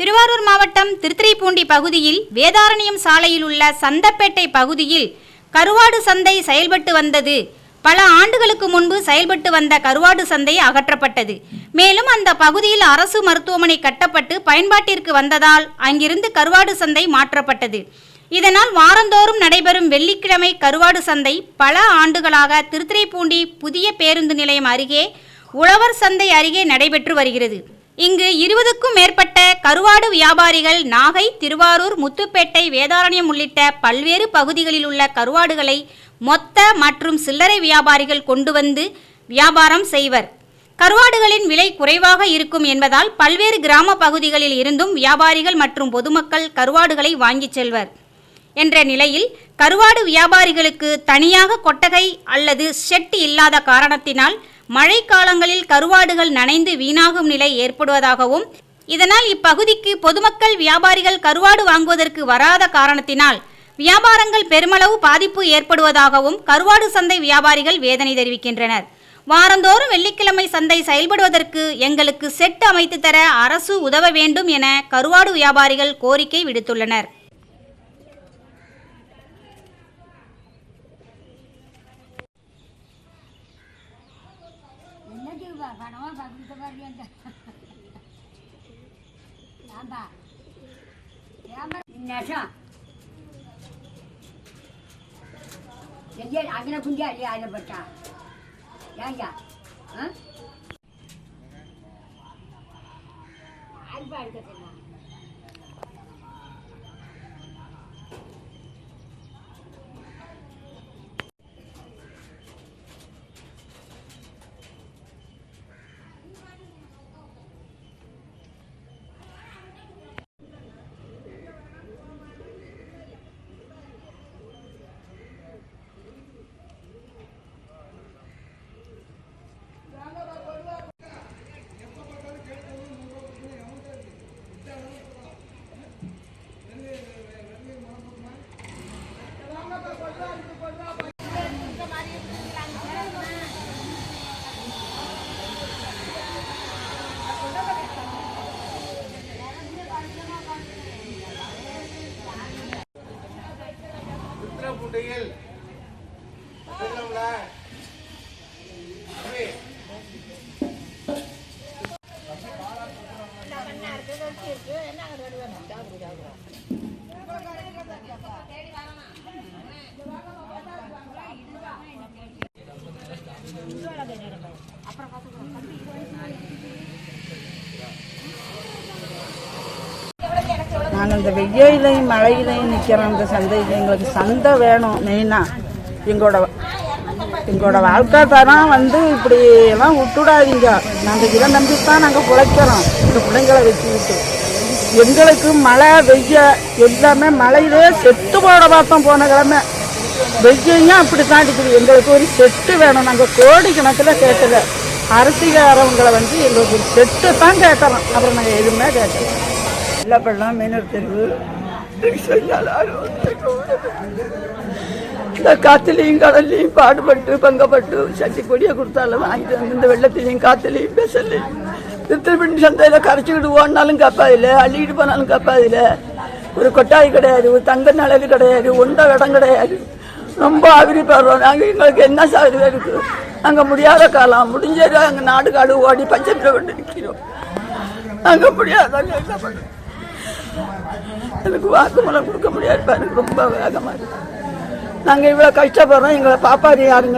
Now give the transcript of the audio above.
திருவாரூர் மாவட்டம் திருத்துறைப்பூண்டி பகுதியில் வேதாரண்யம் சாலையில் உள்ள சந்தப்பேட்டை பகுதியில் கருவாடு சந்தை செயல்பட்டு வந்தது. பல ஆண்டுகளுக்கு முன்பு செயல்பட்டு வந்த கருவாடு சந்தை அகற்றப்பட்டது. மேலும் அந்த பகுதியில் அரசு மருத்துவமனை கட்டப்பட்டு பயன்பாட்டிற்கு வந்ததால் அங்கிருந்து கருவாடு சந்தை மாற்றப்பட்டது. இதனால் வாரந்தோறும் நடைபெறும் வெள்ளிக்கிழமை கருவாடு சந்தை பல ஆண்டுகளாக திருத்துறைப்பூண்டி புதிய பேருந்து நிலையம் அருகே உழவர் சந்தை அருகே நடைபெற்று வருகிறது. இங்கு இருபதுக்கும் மேற்பட்ட கருவாடு வியாபாரிகள் நாகை திருவாரூர் முத்துப்பேட்டை வேதாரண்யம் உள்ளிட்ட பல்வேறு பகுதிகளில் உள்ள கருவாடுகளை மொத்த மற்றும் சில்லறை வியாபாரிகள் கொண்டு வந்து வியாபாரம் செய்வர். கருவாடுகளின் விலை குறைவாக இருக்கும் என்பதால் பல்வேறு கிராம பகுதிகளில் இருந்தும் வியாபாரிகள் மற்றும் பொதுமக்கள் கருவாடுகளை வாங்கிச் செல்வர். என்ற நிலையில் கருவாடு வியாபாரிகளுக்கு தனியாக கொட்டகை அல்லது ஷெட் இல்லாத காரணத்தினால் மழைக்காலங்களில் கருவாடுகள் நனைந்து வீணாகும் நிலை ஏற்படுவதாகவும் இதனால் இப்பகுதிக்கு பொதுமக்கள் வியாபாரிகள் கருவாடு வாங்குவதற்கு வராத காரணத்தினால் வியாபாரங்கள் பெருமளவு பாதிப்பு ஏற்படுவதாகவும் கருவாடு சந்தை வியாபாரிகள் வேதனை தெரிவிக்கின்றனர். வாரந்தோறும் வெள்ளிக்கிழமை சந்தை செயல்படுவதற்கு எங்களுக்கு செட் அமைத்து தர அரசு உதவ வேண்டும் என கருவாடு வியாபாரிகள் கோரிக்கை விடுத்துள்ளனர். பா வ- பணமா பகுத்த மாதிரி அந்த ஏன்பா ஏன்பா நேஷம் ஐயா அங்கே குஞ்சா இல்லையா அதில் பட்டா ஏங்கா ஆ ஆல்பா எடுக்கிறேன் உத்திரப்புண்டையில் பேசுறவங்களா? தம்பி, நாங்கள் இந்த வெயிலையும் மழையிலையும் நிற்கிறோம் இந்த சந்தையில் எங்களுக்கு சந்தை வேணும் மெயினாக எங்களோட எங்களோட வாழ்க்கை தரம் வந்து இப்படி எல்லாம் விட்டுடாதீங்க. நாங்கள் இதை நம்பி தான் நாங்கள் பிழைக்கிறோம். இந்த பிள்ளைங்களை வச்சுக்கிட்டு எங்களுக்கு மழை வெய்ய எல்லாமே மழையிலே செத்து போட பார்த்தோம் போன கிழமை. வெய்யையும் அப்படி தான் அடிக்குது எங்களுக்கு ஒரு செட்டு வேணும். நாங்கள் கோடி கணக்கில் கேட்கல. அரசியல்காரவங்களை வந்து எங்களுக்கு ஒரு செட்டு தான் கேட்குறோம். அப்புறம் நாங்கள் எதுவுமே கேட்கல. வெள்ளப்பள்ளம் மீனர் தெருவு. இந்த காத்துலையும் கடல்லையும் பாடுபட்டு பங்கப்பட்டு சட்டி பொடியை கொடுத்தாலும் வாங்கிட்டு வந்து இந்த வெள்ளத்திலையும் காத்துலையும் பேசலையும் திருப்பி சந்தையில் கரைச்சிக்கிட்டு ஓடினாலும் கப்பாதில்ல அள்ளிக்கிட்டு போனாலும் கப்பாதில்ல. ஒரு கொட்டாய் கிடையாது ஒரு தங்க நிழல் கிடையாது உண்ட இடம் கிடையாது. ரொம்ப அபிரிப்படுறோம் நாங்கள் எங்களுக்கு என்ன சாகுது இருக்கு நாங்கள் முடியாத காலம். முடிஞ்சது அங்கே நாடு காடு ஓடி பஞ்சத்தில் கொண்டு நிற்கிறோம் நாங்கள் முடியாத என்ன பண்ணுறோம் எனக்கு வாக்குமூலம் கொடுக்க முடியாது. எனக்கு ரொம்ப வேகமாக இருக்குது நாங்கள் இவ்வளோ கஷ்டப்படுறோம். எங்களை பாப்பாரு யாருங்க?